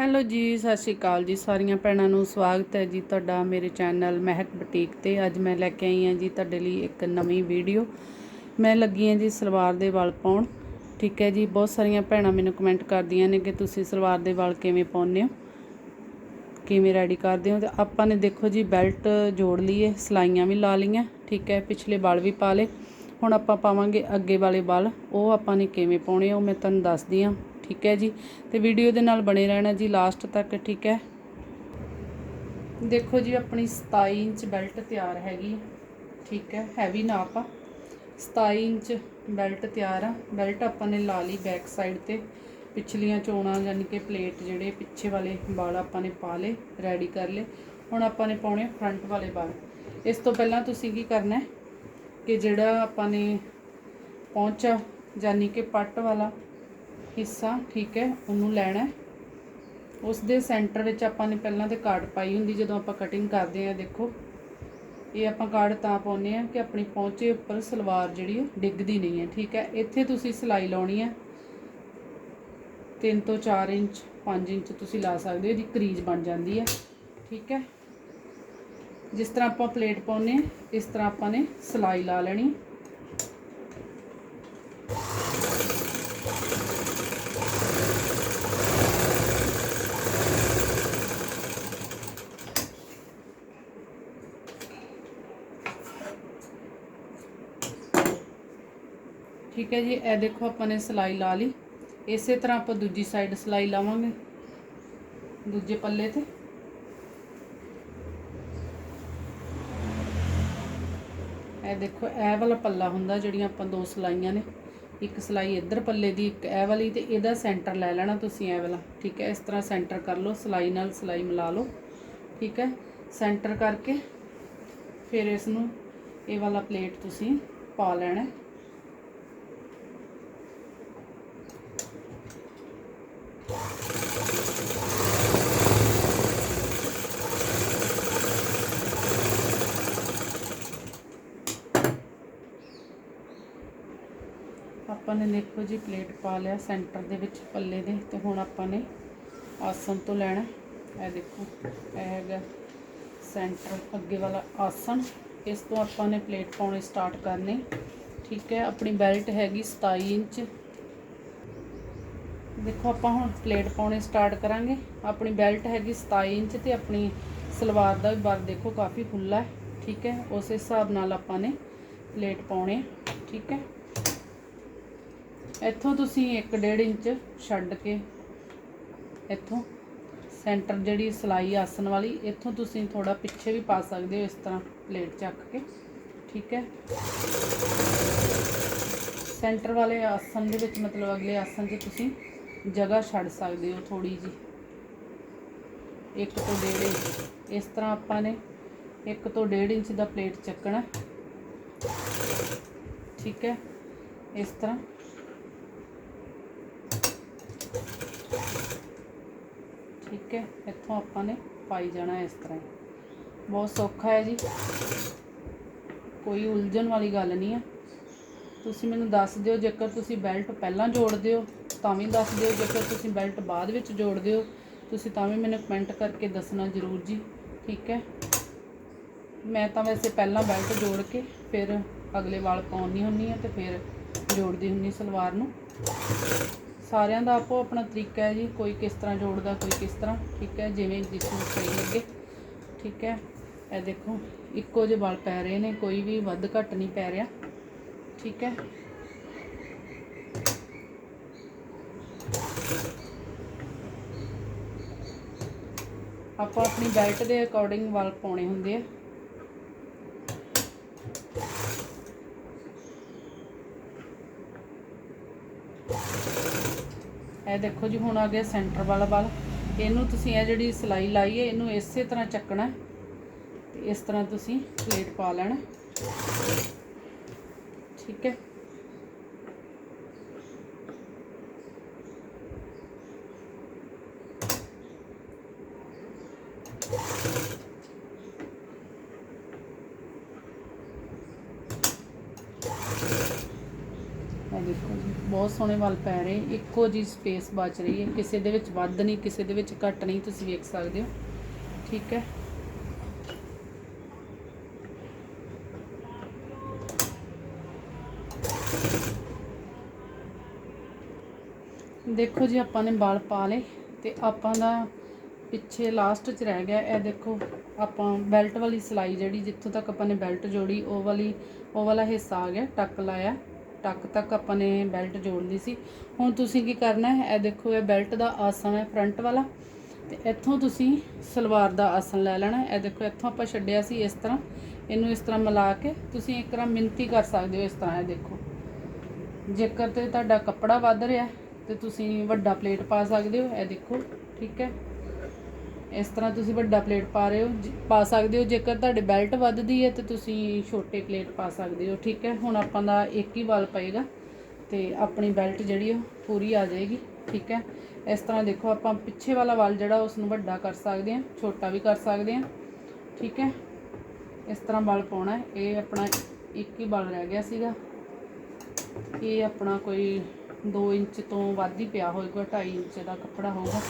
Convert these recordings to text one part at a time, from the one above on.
Hello ਜੀ, ਸਤਿ ਸ਼੍ਰੀ ਅਕਾਲ ਜੀ ਸਾਰੀਆਂ ਭੈਣਾਂ ਨੂੰ। ਸਵਾਗਤ ਹੈ ਜੀ ਤੁਹਾਡਾ ਮੇਰੇ ਚੈਨਲ ਮਹਿਕ ਬੁਟੀਕ ਤੇ। ਅੱਜ ਮੈਂ ਲੈ ਕੇ ਆਈ ਹਾਂ ਜੀ ਤੁਹਾਡੇ ਲਈ ਇੱਕ ਨਵੀਂ ਵੀਡੀਓ। ਮੈਂ ਲੱਗੀ ਹਾਂ ਜੀ ਸਲਵਾਰ ਦੇ ਵਾਲ ਪਾਉਣ। ਠੀਕ ਹੈ ਜੀ, ਬਹੁਤ ਸਾਰੀਆਂ ਭੈਣਾਂ ਮੈਨੂੰ ਕਮੈਂਟ ਕਰਦੀਆਂ ਨੇ ਕਿ ਤੁਸੀਂ ਸਲਵਾਰ ਦੇ ਵਾਲ ਕਿਵੇਂ ਪਾਉਂਦੇ ਹੋ, ਕਿਵੇਂ ਰੈਡੀ ਕਰਦੇ ਹੋ। ਤੇ ਆਪਾਂ ਨੇ ਦੇਖੋ ਜੀ ਬੈਲਟ ਜੋੜ ਲਈਏ, ਸਲਾਈਆਂ ਵੀ ਲਾ ਲਈਆਂ। ਠੀਕ ਹੈ, ਪਿਛਲੇ ਵਾਲ ਵੀ ਪਾ ਲਏ। ਹੁਣ ਆਪਾਂ ਪਾਵਾਂਗੇ ਅੱਗੇ ਵਾਲੇ ਵਾਲ। ਉਹ ਆਪਾਂ ਨੇ ਕਿਵੇਂ ਪਾਉਣੇ ਉਹ ਮੈਂ ਤੁਹਾਨੂੰ ਦੱਸਦੀ ਹਾਂ। ਠੀਕ ਹੈ ਜੀ। ਤੇ ਵੀਡੀਓ ਦੇ ਨਾਲ ਬਣੇ ਰਹਿਣਾ ਜੀ ਲਾਸਟ ਤੱਕ, ਠੀਕ ਹੈ। ਦੇਖੋ ਜੀ, ਆਪਣੀ 27 ਇੰਚ ਬੈਲਟ ਤਿਆਰ ਹੈਗੀ, ਠੀਕ ਹੈ। ਹੈਵੀ ਨਾਪ ਆ। 27 ਇੰਚ ਬੈਲਟ ਤਿਆਰ ਆ। ਬੈਲਟ ਆਪਾਂ ਨੇ ਲਾ ਲਈ ਬੈਕ ਸਾਈਡ ਤੇ। ਪਿਛਲੀਆਂ ਚੋਣਾਂ ਯਾਨੀ ਕਿ ਪਲੇਟ ਜਿਹੜੇ ਪਿੱਛੇ ਵਾਲੇ ਵਾਲ ਆਪਾਂ ਨੇ ਪਾ ਲਏ ਰੈਡੀ ਕਰ ਲਏ। ਹੁਣ ਆਪਾਂ ਨੇ ਪਾਉਣੇ ਫਰੰਟ ਵਾਲੇ ਵਾਲ। ਇਸ ਤੋਂ ਪਹਿਲਾਂ ਤੁਸੀਂ ਕੀ ਕਰਨਾ ਹੈ ਕਿ ਜਿਹੜਾ ਆਪਾਂ ਨੇ ਪਹੁੰਚਾ ਯਾਨੀ ਕਿ ਪੱਟ ਵਾਲਾ ਹਿੱਸਾ, ਠੀਕ ਹੈ, ਉਹਨੂੰ ਲੈਣਾ ਹੈ। ਉਸ ਦੇ ਸੈਂਟਰ ਵਿੱਚ ਆਪਾਂ ਨੇ ਪਹਿਲਾਂ ਤੇ ਕਾਰਡ ਪਾਈ ਹੁੰਦੀ, ਜਦੋਂ ਆਪਾਂ ਕਟਿੰਗ ਕਰਦੇ ਆ ਦੇਖੋ। ਇਹ ਆਪਾਂ ਕਾਰਡ ਤਾਂ ਪਾਉਨੇ ਆ ਕਿ ਆਪਣੀ ਪਹੁੰਚੇ ਉੱਪਰ ਸਲਵਾਰ ਜਿਹੜੀ ਹੈ, ਡਿੱਗਦੀ ਨਹੀਂ ਹੈ, ਠੀਕ ਹੈ। ਇੱਥੇ ਤੁਸੀਂ ਸਿਲਾਈ ਲਾਉਣੀ ਹੈ। 3 ਤੋਂ 4 ਇੰਚ 5 ਇੰਚ ਤੁਸੀਂ ਲਾ ਸਕਦੇ ਹੋ, ਇਹਦੀ ਕਰੀਜ਼ ਬਣ ਜਾਂਦੀ ਹੈ, ਠੀਕ ਹੈ। ਜਿਸ ਤਰ੍ਹਾਂ ਆਪਾਂ ਪਲੇਟ ਪਾਉਨੇ ਆ ਇਸ ਤਰ੍ਹਾਂ ਆਪਾਂ ਨੇ ਸਿਲਾਈ ਲਾ ਲੈਣੀ। ਠੀਕ ਹੈ ਜੀ, ਇਹ ਦੇਖੋ ਆਪਾਂ ਨੇ ਸਿਲਾਈ ਲਾ ਲਈ। ਇਸੇ ਤਰ੍ਹਾਂ ਆਪਾਂ ਦੂਜੀ ਸਾਈਡ ਸਿਲਾਈ ਲਾਵਾਂਗੇ। ਦੂਜੇ ਪੱਲੇ ਤੇ। ਇਹ ਦੇਖੋ, ਇਹ ਵਾਲਾ ਪੱਲਾ ਹੁੰਦਾ ਜਿਹੜੀਆਂ ਆਪਾਂ ਦੋ ਸਲਾਈਆਂ ਨੇ। ਇੱਕ ਸਲਾਈ ਇੱਧਰ ਪੱਲੇ ਦੀ, ਇੱਕ ਇਹ ਵਾਲੀ ਤੇ ਇਹਦਾ ਸੈਂਟਰ ਲੈ ਲੈਣਾ ਤੁਸੀਂ ਇਹ ਵਾਲਾ। ਠੀਕ ਹੈ, ਇਸ ਤਰ੍ਹਾਂ ਸੈਂਟਰ ਕਰ ਲਓ, ਸਲਾਈ ਨਾਲ ਸਲਾਈ ਮਿਲਾ ਲਓ। ਠੀਕ ਹੈ ਸੈਂਟਰ ਕਰਕੇ ਫਿਰ ਇਸ ਨੂੰ ਇਹ ਵਾਲਾ ਪਲੇਟ ਤੁਸੀਂ ਪਾ ਲੈਣਾ। ਆਪਾਂ ਨੇ ਦੇਖੋ ਜੀ ਪਲੇਟ ਪਾ ਲਿਆ ਸੈਂਟਰ ਦੇ ਵਿੱਚ ਪੱਲੇ ਦੇ ਤੇ ਹੁਣ ਆਪਾਂ ਨੇ ਆਸਨ ਤੋਂ ਲੈਣਾ। ਇਹ ਦੇਖੋ, ਇਹ ਹੈਗਾ ਸੈਂਟਰ ਅੱਗੇ ਵਾਲਾ ਆਸਨ ਇਸ ਤੋਂ ਆਪਾਂ ਨੇ ਪਲੇਟ ਪਾਉਣੇ ਸਟਾਰਟ ਕਰਨੇ। ਠੀਕ ਹੈ, ਆਪਣੀ ਬੈਲਟ ਹੈਗੀ 27 ਇੰਚ। ਦੇਖੋ ਆਪਾਂ ਹੁਣ ਪਲੇਟ ਪਾਉਣੀ ਸਟਾਰਟ ਕਰਾਂਗੇ। ਆਪਣੀ ਬੈਲਟ ਹੈਗੀ 27 ਇੰਚ ਤੇ ਆਪਣੀ ਸਲਵਾਰ ਦਾ ਵੀ ਬਰ ਦੇਖੋ ਕਾਫੀ ਖੁੱਲਾ ਹੈ। ਠੀਕ ਹੈ, ਉਸ ਹਿਸਾਬ ਨਾਲ ਆਪਾਂ ਨੇ ਪਲੇਟ ਪਾਉਣੇ। ਠੀਕ ਹੈ। ਇੱਥੋਂ ਤੁਸੀਂ 1.5 ਇੰਚ ਛੱਡ ਕੇ ਇੱਥੋਂ ਸੈਂਟਰ ਜਿਹੜੀ ਸਲਾਈ ਆਸਣ ਵਾਲੀ, ਇੱਥੋਂ ਤੁਸੀਂ ਥੋੜਾ ਪਿੱਛੇ ਵੀ ਪਾ ਸਕਦੇ ਹੋ ਇਸ ਤਰ੍ਹਾਂ ਪਲੇਟ ਚੱਕ ਕੇ, ਠੀਕ ਹੈ? ਸੈਂਟਰ ਵਾਲੇ ਆਸਣ ਦੇ ਵਿੱਚ ਮਤਲਬ ਅਗਲੇ ਆਸਨ 'ਚ ਤੁਸੀਂ ਜਗ੍ਹਾ ਛੱਡ ਸਕਦੇ ਹੋ ਥੋੜੀ ਜੀ ਇੱਕ ਤੋਂ ਡੇਢ ਇੰਚ। ਇਸ ਤਰ੍ਹਾਂ ਆਪਾਂ ਨੇ ਇੱਕ ਤੋਂ ਡੇਢ ਇੰਚ ਦਾ ਪਲੇਟ ਚੱਕਣਾ। ਠੀਕ ਹੈ? ਇਸ ਤਰ੍ਹਾਂ ਠੀਕ ਹੈ, ਇੱਥੋਂ ਆਪਾਂ ਨੇ ਪਾਈ ਜਾਣਾ ਇਸ ਤਰ੍ਹਾਂ ਹੀ। ਬਹੁਤ ਸੌਖਾ ਹੈ ਜੀ। ਕੋਈ ਉਲਝਣ ਵਾਲੀ ਗੱਲ ਨਹੀਂ ਹੈ ਤੁਸੀਂ ਮੈਨੂੰ ਦੱਸ ਦਿਓ, ਜੇਕਰ ਤੁਸੀਂ ਬੈਲਟ ਪਹਿਲਾਂ ਜੋੜਦੇ ਹੋ ਤਾਂ ਵੀ ਦੱਸ ਦਿਓ। ਜੇਕਰ ਤੁਸੀਂ ਬੈਲਟ ਬਾਅਦ ਵਿੱਚ ਜੋੜਦੇ ਹੋ ਤੁਸੀਂ ਤਾਂ ਵੀ ਮੈਨੂੰ ਕਮੈਂਟ ਕਰਕੇ ਦੱਸਣਾ ਜ਼ਰੂਰ ਜੀ। ਠੀਕ ਹੈ? ਮੈਂ ਤਾਂ ਵੈਸੇ ਪਹਿਲਾਂ ਬੈਲਟ ਜੋੜ ਕੇ ਫਿਰ ਅਗਲੇ ਵਾਲ ਪਾਉਣੀ ਹੁੰਨੀ ਆ ਤੇ ਫਿਰ ਜੋੜਦੀ ਹੁੰਨੀ ਸਲਵਾਰ ਨੂੰ। ਸਾਰਿਆਂ ਦਾ ਆਪੋ ਆਪਣਾ ਤਰੀਕਾ ਹੈ ਜੀ, ਕੋਈ ਕਿਸ ਤਰ੍ਹਾਂ ਜੋੜਦਾ, ਕੋਈ ਕਿਸ ਤਰ੍ਹਾਂ, ਠੀਕ ਹੈ, ਜਿਵੇਂ ਜਿਸ ਨੂੰ ਸਹੀ ਲੱਗੇ, ਠੀਕ ਹੈ। ਇਹ ਦੇਖੋ, ਇੱਕੋ ਜਿਹੇ ਵਾਲ ਪੈ ਰਹੇ ਨੇ, ਕੋਈ ਵੀ ਵੱਧ ਘੱਟ ਨਹੀਂ ਪੈ ਰਿਹਾ, ਠੀਕ ਹੈ। ਆਪਾਂ ਆਪਣੀ ਬੈਲਟ ਦੇ ਅਕੋਰਡਿੰਗ ਵਾਲ ਪਾਉਣੇ ਹੁੰਦੇ ਆ। ਇਹ ਦੇਖੋ ਜੀ, ਹੁਣ ਆ ਗਿਆ ਸੈਂਟਰ ਵਾਲਾ ਵਾਲ। ਇਹਨੂੰ ਤੁਸੀਂ ਇਹ ਜਿਹੜੀ ਸਲਾਈ ਲਾਈ ਹੈ, ਇਹਨੂੰ ਇਸੇ ਤਰ੍ਹਾਂ ਚੱਕਣਾ ਤੇ ਇਸ ਤਰ੍ਹਾਂ ਤੁਸੀਂ ਪਲੇਟ ਪਾ ਲੈਣਾ ਠੀਕ ਹੈ ਇਹ ਦੇਖੋ ਜੀ ਬਹੁਤ ਸੋਹਣੇ ਵੱਲ ਪੈ ਰਹੇ, ਇੱਕੋ ਜੀ ਸਪੇਸ ਬਚ ਰਹੀ ਹੈ। ਕਿਸੇ ਦੇ ਵਿੱਚ ਵੱਧ ਨਹੀਂ, ਕਿਸੇ ਦੇ ਵਿੱਚ ਘੱਟ ਨਹੀਂ, ਤੁਸੀਂ ਵੇਖ ਸਕਦੇ ਹੋ। ਠੀਕ ਹੈ? ਦੇਖੋ ਜੀ, ਆਪਾਂ ਨੇ ਵਾਲ ਪਾ ਲਏ ਤੇ ਆਪਾਂ ਦਾ ਪਿੱਛੇ ਲਾਸਟ 'ਚ ਰਹਿ ਗਿਆ। ਇਹ ਦੇਖੋ, ਆਪਾਂ ਬੈਲਟ ਵਾਲੀ ਸਲਾਈ ਜਿਹੜੀ, ਜਿੱਥੋਂ ਤੱਕ ਆਪਾਂ ਨੇ ਬੈਲਟ ਜੋੜੀ, ਉਹ ਵਾਲੀ, ਉਹ ਵਾਲਾ ਹਿੱਸਾ ਆ ਗਿਆ, ਟੱਕ ਲਾਇਆ। ਟੱਕ ਤੱਕ ਆਪਾਂ ਨੇ ਬੈਲਟ ਜੋੜ ਸੀ। ਹੁਣ ਤੁਸੀਂ ਕੀ ਕਰਨਾ ਹੈ? ਇਹ ਦੇਖੋ, ਇਹ ਬੈਲਟ ਦਾ ਆਸਣ ਹੈ ਫਰੰਟ ਵਾਲਾ। ਤੇ ਇੱਥੋਂ ਤੁਸੀਂ ਸਲਵਾਰ ਦਾ ਆਸਣ ਲੈ ਲੈਣਾ ਇਹ ਦੇਖੋ, ਇੱਥੋਂ ਆਪਾਂ ਛੱਡਿਆ ਸੀ ਇਸ ਤਰ੍ਹਾਂ। ਇਹਨੂੰ ਇਸ ਤਰ੍ਹਾਂ ਮਿਲਾ ਕੇ ਤੁਸੀਂ ਇੱਕ ਤਰ੍ਹਾਂ ਮਿੰਤੀ ਕਰ ਸਕਦੇ ਹੋ ਇਸ ਤਰ੍ਹਾਂ, ਇਹ ਦੇਖੋ। ਜੇਕਰ ਤੇ ਤੁਹਾਡਾ ਕੱਪੜਾ ਵੱਧ ਰਿਹਾ ਤੇ ਤੁਸੀਂ ਵੱਡਾ ਪਲੇਟ ਪਾ ਸਕਦੇ ਹੋ। ਇਹ ਦੇਖੋ, ਠੀਕ ਹੈ। ਇਸ ਤਰ੍ਹਾਂ ਤੁਸੀਂ ਵੱਡਾ ਪਲੇਟ ਪਾ ਰਹੇ ਹੋ, ਜ- ਪਾ ਸਕਦੇ ਹੋ। ਜੇਕਰ ਤੁਹਾਡੇ ਬੈਲਟ ਵੱਧਦੀ ਹੈ ਤੇ ਤੁਸੀਂ ਛੋਟੇ ਪਲੇਟ ਪਾ ਸਕਦੇ ਹੋ, ਠੀਕ ਹੈ? ਹੁਣ ਆਪਾਂ ਦਾ ਇੱਕ ਹੀ ਵਾਲ ਪਏਗਾ ਤੇ ਆਪਣੀ ਬੈਲਟ ਜਿਹੜੀ ਉਹ ਪੂਰੀ ਆ ਜਾਏਗੀ, ਠੀਕ ਹੈ? ਇਸ ਤਰ੍ਹਾਂ ਦੇਖੋ, ਆਪਾਂ ਪਿੱਛੇ ਵਾਲਾ ਵਾਲ ਜਿਹੜਾ ਉਸ ਨੂੰ ਵੱਡਾ ਕਰ ਸਕਦੇ ਹਾਂ, ਛੋਟਾ ਵੀ ਕਰ ਸਕਦੇ ਹਾਂ, ਠੀਕ ਹੈ? ਇਸ ਤਰ੍ਹਾਂ ਵਾਲ ਪਾਉਣਾ ਇਹ ਆਪਣਾ ਇੱਕ ਹੀ ਵਾਲ ਰਹਿ ਗਿਆ ਸੀਗਾ। ਇਹ ਆਪਣਾ ਕੋਈ 2 ਇੰਚ ਤੋਂ ਵੱਧ ਹੀ ਪਿਆ ਹੋਏਗਾ 2.5 ਇੰਚ ਦਾ ਕੱਪੜਾ ਹੋਊਗਾ।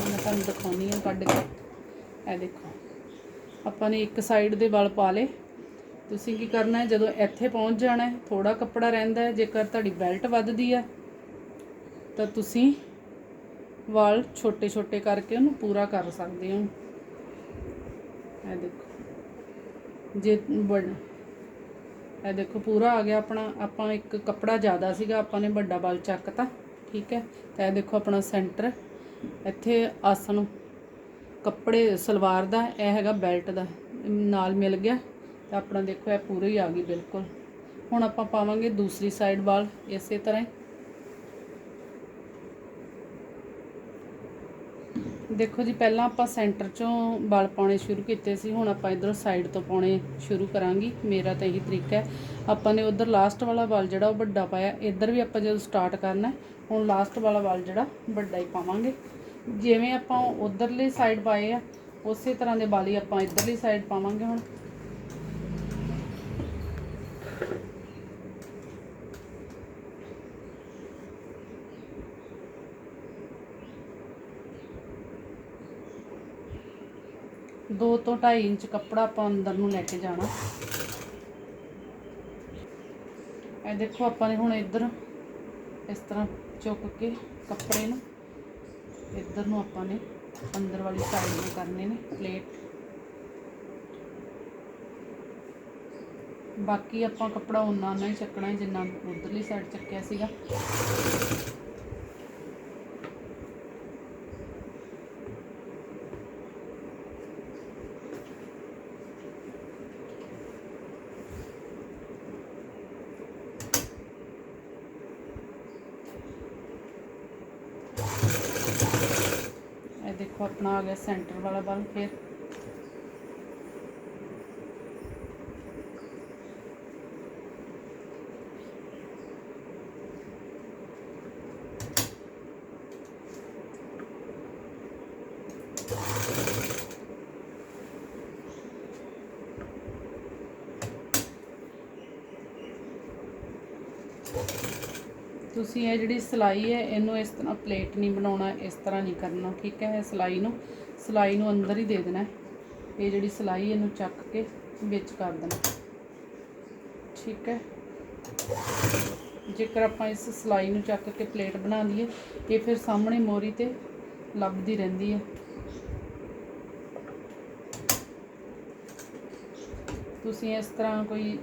ਮੈਂ ਤੁਹਾਨੂੰ ਦਿਖਾਉਣੀ ਆ ਕੱਢ ਕੇ। ਇਹ ਦੇਖੋ, ਆਪਾਂ ਨੇ ਇੱਕ ਸਾਈਡ ਦੇ ਵਾਲ ਪਾ ਲਏ। ਤੁਸੀਂ ਕੀ ਕਰਨਾ ਹੈ, ਜਦੋਂ ਇੱਥੇ ਪਹੁੰਚ ਜਾਣਾ ਹੈ ਥੋੜਾ ਕੱਪੜਾ ਰਹਿੰਦਾ ਹੈ, ਜੇਕਰ ਤੁਹਾਡੀ ਬੈਲਟ ਵੱਧਦੀ ਹੈ, ਤਾਂ ਤੁਸੀਂ ਵਾਲ ਛੋਟੇ ਛੋਟੇ ਕਰਕੇ ਉਹਨੂੰ ਪੂਰਾ ਕਰ ਸਕਦੇ ਹੋ। ਇਹ ਦੇਖੋ, ਜੇ ਵੱਡ ਇਹ ਦੇਖੋ ਪੂਰਾ ਆ ਗਿਆ ਆਪਣਾ, ਆਪਾਂ ਇੱਕ ਕੱਪੜਾ ਜ਼ਿਆਦਾ ਸੀਗਾ, ਆਪਾਂ ਨੇ ਵੱਡਾ ਬਲ ਚੱਕਤਾ, ਠੀਕ ਹੈ? ਤਾਂ ਇਹ ਦੇਖੋ ਆਪਣਾ ਸੈਂਟਰ, ਇੱਥੇ ਆਸਣ, ਕੱਪੜੇ, ਸਲਵਾਰ ਦਾ, ਇਹ ਹੈਗਾ ਬੈਲਟ ਦਾ, ਨਾਲ ਮਿਲ ਗਿਆ, ਤਾਂ ਆਪਣਾ ਦੇਖੋ ਇਹ ਪੂਰੀ ਹੀ ਆ ਗਈ ਬਿਲਕੁਲ। ਹੁਣ ਆਪਾਂ ਪਾਵਾਂਗੇ ਦੂਸਰੀ ਸਾਈਡ ਵਾਲ, ਇਸੇ ਤਰ੍ਹਾਂ ਦੇਖੋ ਜੀ, ਪਹਿਲਾਂ ਆਪਾਂ ਸੈਂਟਰ ਚੋਂ ਬਲ ਪਾਉਣੇ ਸ਼ੁਰੂ ਕੀਤੇ ਸੀ, ਹੁਣ ਆਪਾਂ ਇਧਰੋਂ ਸਾਈਡ ਤੋਂ ਪਾਉਣੇ ਸ਼ੁਰੂ ਕਰਾਂਗੀ। ਮੇਰਾ ਤਾਂ ਇਹੀ ਤਰੀਕਾ ਹੈ। ਆਪਾਂ ਨੇ ਉਧਰ ਲਾਸਟ ਵਾਲਾ ਬਲ ਜਿਹੜਾ ਉਹ ਵੱਡਾ ਪਾਇਆ, ਇੱਧਰ ਵੀ ਆਪਾਂ ਜਦੋਂ ਸਟਾਰਟ ਕਰਨਾ ਹੁਣ ਲਾਸਟ ਵਾਲਾ ਵਾਲ ਜਿਹੜਾ ਵੱਡਾ ਹੀ ਪਾਵਾਂਗੇ। ਜਿਵੇਂ ਆਪਾਂ ਉਧਰਲੀ ਸਾਈਡ ਪਾਏ ਆ, ਉਸੇ ਤਰ੍ਹਾਂ ਦੇ ਵਾਲ ਹੀ ਆਪਾਂ ਇਧਰਲੀ ਸਾਈਡ ਪਾਵਾਂਗੇ ਹੁਣ। ਦੋ ਤੋਂ 2.5 ਇੰਚ ਕੱਪੜਾ ਆਪਾਂ ਅੰਦਰ ਨੂੰ ਲੈ ਕੇ ਜਾਣਾ। ਇਹ ਦੇਖੋ ਆਪਾਂ ਨੇ ਹੁਣ ਇੱਧਰ ਇਸ ਤਰ੍ਹਾਂ ਚੁੱਕ ਕੇ ਕੱਪੜੇ ਨੂੰ, ਇੱਧਰ ਨੂੰ ਆਪਾਂ ਨੇ ਅੰਦਰ ਵਾਲੀ ਸਾਈਡ ਨੂੰ ਕਰਨੇ ਨੇ ਪਲੇਟ ਬਾਕੀ ਆਪਾਂ ਕੱਪੜਾ ਉਨਾ ਉਨਾ ਹੀ ਚੱਕਣਾ ਹੈ ਜਿੰਨਾ ਉਧਰਲੀ ਸਾਈਡ ਚੱਕਿਆ ਸੀਗਾ ਇਹ ਦੇਖੋ ਆਪਣਾ ਆ ਗਿਆ ਸੈਂਟਰ ਵਾਲਾ ਬਲ ਫਿਰ। ਤੁਸੀਂ ਇਹ ਜਿਹੜੀ ਸਲਾਈ ਹੈ, ਇਹਨੂੰ ਇਸ ਤਰ੍ਹਾਂ ਪਲੇਟ ਨਹੀਂ ਬਣਾਉਣਾ, ਇਸ ਤਰ੍ਹਾਂ ਨਹੀਂ ਕਰਨਾ, ਠੀਕ ਹੈ? ਇਹ ਸਲਾਈ ਨੂੰ ਸਲਾਈ ਨੂੰ ਅੰਦਰ ਹੀ ਦੇ ਦੇਣਾ ਇਹ ਜਿਹੜੀ ਸਲਾਈ ਇਹਨੂੰ ਚੱਕ ਕੇ ਵਿੱਚ ਕਰ ਦੇਣਾ ਠੀਕ ਹੈ। ਜੇਕਰ ਆਪਾਂ ਇਸ ਸਲਾਈ ਨੂੰ ਚੱਕ ਕੇ ਪਲੇਟ ਬਣਾ ਲਈਏ, ਇਹ ਫਿਰ ਸਾਹਮਣੇ ਮੋਰੀ ਤੇ ਲੱਭਦੀ ਰਹਿੰਦੀ ਹੈ। ਤੁਸੀਂ ਇਸ ਤਰ੍ਹਾਂ ਕੋਈ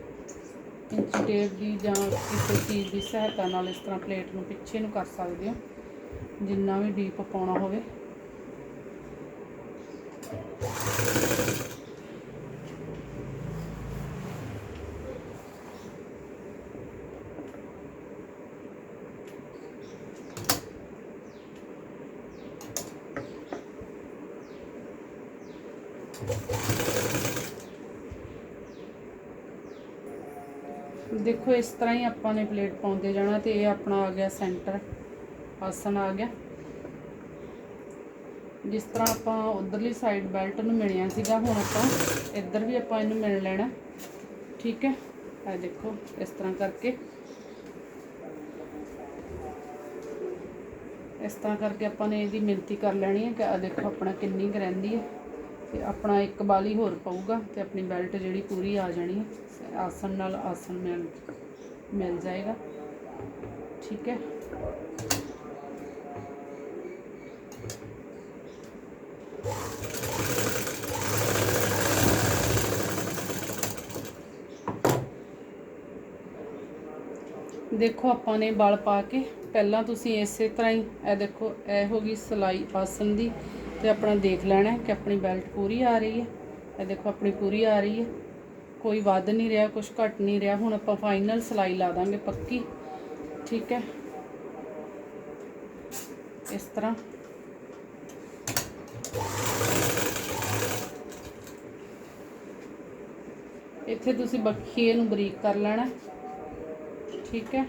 ਇੰਚ ਟੇਪ ਦੀ ਜਾਂ ਕਿਸੇ ਚੀਜ਼ ਦੀ ਸਹਾਇਤਾ ਨਾਲ ਇਸ ਤਰ੍ਹਾਂ ਪਲੇਟ ਨੂੰ ਪਿੱਛੇ ਨੂੰ ਕਰ ਸਕਦੇ ਹੋ। ਜਿੰਨਾ ਵੀ ਡੀਪ ਪਾਉਣਾ ਹੋਵੇ। ਦੇਖੋ, ਇਸ ਤਰ੍ਹਾਂ ਹੀ ਆਪਾਂ ਨੇ ਪਲੇਟ ਪਾਉਂਦੇ ਜਾਣਾ ਤੇ ਇਹ ਆਪਣਾ ਆ ਗਿਆ ਸੈਂਟਰ। ਆਸਣ ਆ ਗਿਆ। ਜਿਸ ਤਰ੍ਹਾਂ ਆਪਾਂ ਉਧਰਲੀ ਸਾਈਡ ਬੈਲਟ ਨੂੰ ਮਿਲਿਆ ਸੀਗਾ, ਹੁਣ ਆਪਾਂ ਇੱਧਰ ਵੀ ਆਪਾਂ ਇਹਨੂੰ ਮਿਲ ਲੈਣਾ। ਠੀਕ ਹੈ? ਇਹ ਦੇਖੋ, ਇਸ ਤਰ੍ਹਾਂ ਕਰਕੇ। ਇਸ ਤਰ੍ਹਾਂ ਕਰਕੇ ਆਪਾਂ ਨੇ ਇਹਦੀ ਮਿਣਤੀ ਕਰ ਲੈਣੀ ਹੈ ਕਿ ਆ ਦੇਖੋ, ਆਪਣਾ ਕਿੰਨੀ ਕੁ ਰਹਿੰਦੀ ਹੈ। ਤੇ ਆਪਣਾ ਇੱਕ ਬਾਲੀ ਹੋਰ ਪਊਗਾ ਤੇ ਆਪਣੀ ਬੈਲਟ ਜਿਹੜੀ ਪੂਰੀ ਆ ਜਾਣੀ ਹੈ। ਆਸਨ ਨਾਲ ਆਸਣ ਮਿਲ ਮਿਲ ਜਾਏਗਾ। ਠੀਕ ਹੈ। ਦੇਖੋ ਆਪਾਂ ਨੇ ਵਲ ਪਾ ਕੇ, ਪਹਿਲਾਂ ਤੁਸੀਂ ਇਸੇ ਤਰ੍ਹਾਂ ਹੀ, ਇਹ ਦੇਖੋ, ਇਹ ਹੋ ਗਈ ਸਲਾਈ ਆਸਣ ਦੀ। ਤੇ ਆਪਣਾ ਦੇਖ ਲੈਣਾ ਕਿ ਆਪਣੀ ਬੈਲਟ ਪੂਰੀ ਆ ਰਹੀ ਹੈ। ਇਹ ਦੇਖੋ, ਆਪਣੀ ਪੂਰੀ ਆ ਰਹੀ ਹੈ। ਕੋਈ ਵੱਧ ਨਹੀਂ ਰਿਹਾ ਕੁਝ ਘਟ ਨਹੀਂ ਰਿਹਾ। ਹੁਣ ਆਪਾਂ ਫਾਈਨਲ ਸਲਾਈ ਲਾ ਦਾਂਗੇ ਪੱਕੀ। ਠੀਕ ਹੈ? ਇਸ ਤਰ੍ਹਾਂ। ਇੱਥੇ ਤੁਸੀਂ ਬਖੀਏ ਨੂੰ ਬਰੀਕ ਕਰ ਲੈਣਾ ਠੀਕ ਹੈ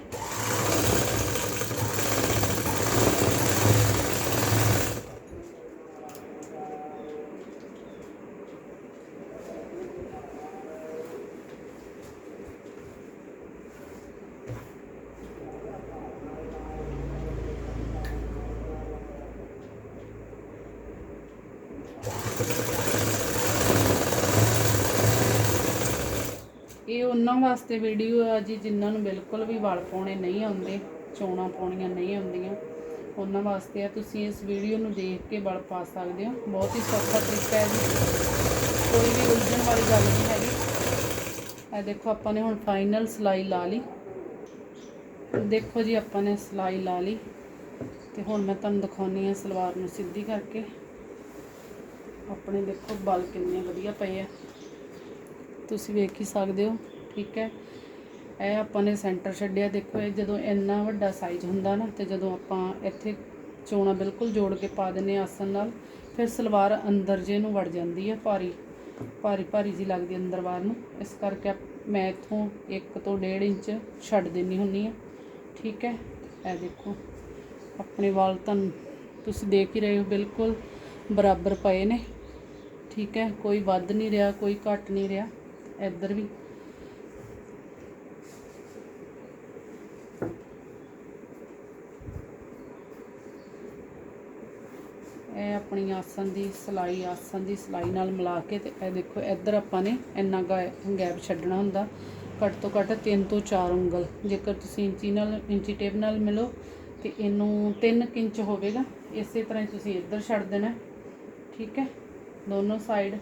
ਇਹ ਉਹਨਾਂ ਵਾਸਤੇ ਵੀਡੀਓ ਆ ਜੀ, ਜਿਨ੍ਹਾਂ ਨੂੰ ਬਿਲਕੁਲ ਵੀ ਵਾਲ ਪਾਉਣੇ ਨਹੀਂ ਆਉਂਦੇ, ਚੋਣਾਂ ਪਾਉਣੀਆਂ ਨਹੀਂ ਆਉਂਦੀਆਂ, ਉਹਨਾਂ ਵਾਸਤੇ ਆ। ਤੁਸੀਂ ਇਸ ਵੀਡੀਓ ਨੂੰ ਦੇਖ ਕੇ ਵਾਲ ਪਾ ਸਕਦੇ ਹੋ। ਬਹੁਤ ਹੀ ਸੌਖਾ ਤਰੀਕਾ ਹੈ ਜੀ। ਕੋਈ ਵੀ ਉਲਝਣ ਵਾਲੀ ਗੱਲ ਨਹੀਂ ਹੈਗੀ। ਇਹ ਦੇਖੋ, ਆਪਾਂ ਨੇ ਹੁਣ ਫਾਈਨਲ ਸਲਾਈ ਲਾ ਲਈ। ਦੇਖੋ ਜੀ, ਆਪਾਂ ਨੇ ਸਲਾਈ ਲਾ ਲਈ। ਤੇ ਹੁਣ ਮੈਂ ਤੁਹਾਨੂੰ ਦਿਖਾਉਣੀ ਆ ਸਲਵਾਰ ਨੂੰ ਸਿੱਧੀ ਕਰਕੇ। ਆਪਣੇ ਦੇਖੋ, ਬਲ ਕਿੰਨੇ ਵਧੀਆ ਪਏ ਆ। ਤੁਸੀਂ ਵੇਖ ਹੀ ਸਕਦੇ ਹੋ। ਠੀਕ ਹੈ। ਇਹ ਆਪਾਂ ਨੇ ਸੈਂਟਰ ਛੱਡਿਆ। ਦੇਖੋ, ਇਹ ਜਦੋਂ ਇੰਨਾ ਵੱਡਾ ਸਾਈਜ਼ ਹੁੰਦਾ ਨਾ, ਤੇ ਜਦੋਂ ਆਪਾਂ ਇੱਥੇ ਚੋਣਾ ਬਿਲਕੁਲ ਜੋੜ ਕੇ ਪਾ ਦਿੰਨੇ ਆ ਆਸਨ ਨਾਲ, ਫਿਰ ਸਲਵਾਰ ਅੰਦਰ ਜੇ ਨੂੰ ਵੜ ਜਾਂਦੀ ਹੈ, ਭਾਰੀ ਭਾਰੀ ਭਾਰੀ ਜੀ ਲੱਗਦੀ ਅੰਦਰ ਬਾਹਰ ਨੂੰ। ਇਸ ਕਰਕੇ ਮੈਂ ਇੱਥੋਂ 1 ਤੋਂ 1.5 ਇੰਚ ਛੱਡ ਦਿੰਨੀ ਹੁੰਨੀ ਆ ਠੀਕ ਹੈ। ਇਹ ਦੇਖੋ, ਆਪਣੇ ਵਾਲ ਤੁਹਾਨੂੰ ਤੁਸੀਂ ਦੇਖ ਹੀ ਰਹੇ ਹੋ, ਬਿਲਕੁਲ ਬਰਾਬਰ ਪਏ ਨੇ। ਠੀਕ ਹੈ। ਕੋਈ ਵੱਧ ਨਹੀਂ ਰਿਹਾ, ਕੋਈ ਘਟ ਨਹੀਂ ਰਿਹਾ। ਇੱਧਰ ਵੀ ਇਹ ਆਪਣੀ ਆਸਨ ਦੀ ਸਲਾਈ ਆਸਨ ਦੀ ਸਲਾਈ ਨਾਲ ਮਿਲਾ ਕੇ ਤੇ ਇਹ ਦੇਖੋ, ਇੱਧਰ ਆਪਾਂ ਨੇ ਇੰਨਾ ਗੈਪ ਛੱਡਣਾ ਹੁੰਦਾ। ਘੱਟ ਤੋਂ ਘੱਟ 3 ਤੋਂ 4 ਉਂਗਲ। ਜੇਕਰ ਤੁਸੀਂ ਇੰਚੀ ਨਾਲ, ਇੰਚੀ ਟੇਪ ਨਾਲ ਮਿਲੋ ਤੇ ਇਹਨੂੰ 3 ਇੰਚ ਹੋਵੇਗਾ। ਇਸੇ ਤਰ੍ਹਾਂ ਹੀ ਤੁਸੀਂ ਇੱਧਰ ਛੱਡ ਦੇਣਾ। ਠੀਕ ਹੈ? ਦੋਨੋਂ ਸਾਈਡ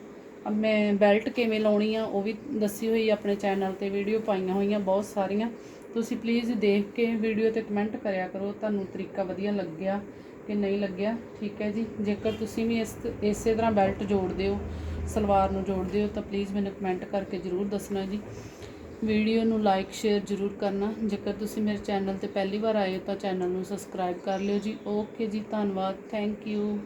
ਅਬ ਮੈਂ ਬੈਲਟ ਕਿਵੇਂ ਲਾਉਣੀ ਆ, ਉਹ ਵੀ ਦੱਸੀ ਹੋਈ ਆਪਣੇ ਚੈਨਲ ਤੇ। ਵੀਡੀਓ ਪਾਈਆਂ ਹੋਈਆਂ ਬਹੁਤ ਸਾਰੀਆਂ। ਤੁਸੀਂ ਪਲੀਜ਼ ਦੇਖ ਕੇ ਵੀਡੀਓ ਤੇ ਕਮੈਂਟ ਕਰਿਆ ਕਰੋ। ਤੁਹਾਨੂੰ ਤਰੀਕਾ ਵਧੀਆ ਲੱਗਿਆ। ਕਿ ਨਹੀਂ ਲੱਗਿਆ, ਠੀਕ ਹੈ ਜੀ। ਜੇਕਰ ਤੁਸੀਂ ਵੀ ਇਸ ਇਸੇ ਤਰ੍ਹਾਂ ਬੈਲਟ ਜੋੜਦੇ ਹੋ, ਸਲਵਾਰ ਨੂੰ ਜੋੜਦੇ ਹੋ, ਤਾਂ ਪਲੀਜ਼ ਮੈਨੂੰ ਕਮੈਂਟ ਕਰਕੇ ਜ਼ਰੂਰ ਦੱਸਣਾ ਜੀ। ਵੀਡੀਓ ਨੂੰ ਲਾਈਕ ਸ਼ੇਅਰ ਜ਼ਰੂਰ ਕਰਨਾ। ਜੇਕਰ ਤੁਸੀਂ ਮੇਰੇ ਚੈਨਲ ਤੇ ਪਹਿਲੀ ਵਾਰ ਆਏ ਹੋ, ਤਾਂ ਚੈਨਲ ਨੂੰ ਸਬਸਕ੍ਰਾਈਬ ਕਰ ਲਿਓ ਜੀ। ਓਕੇ ਜੀ, ਧੰਨਵਾਦ। Thank you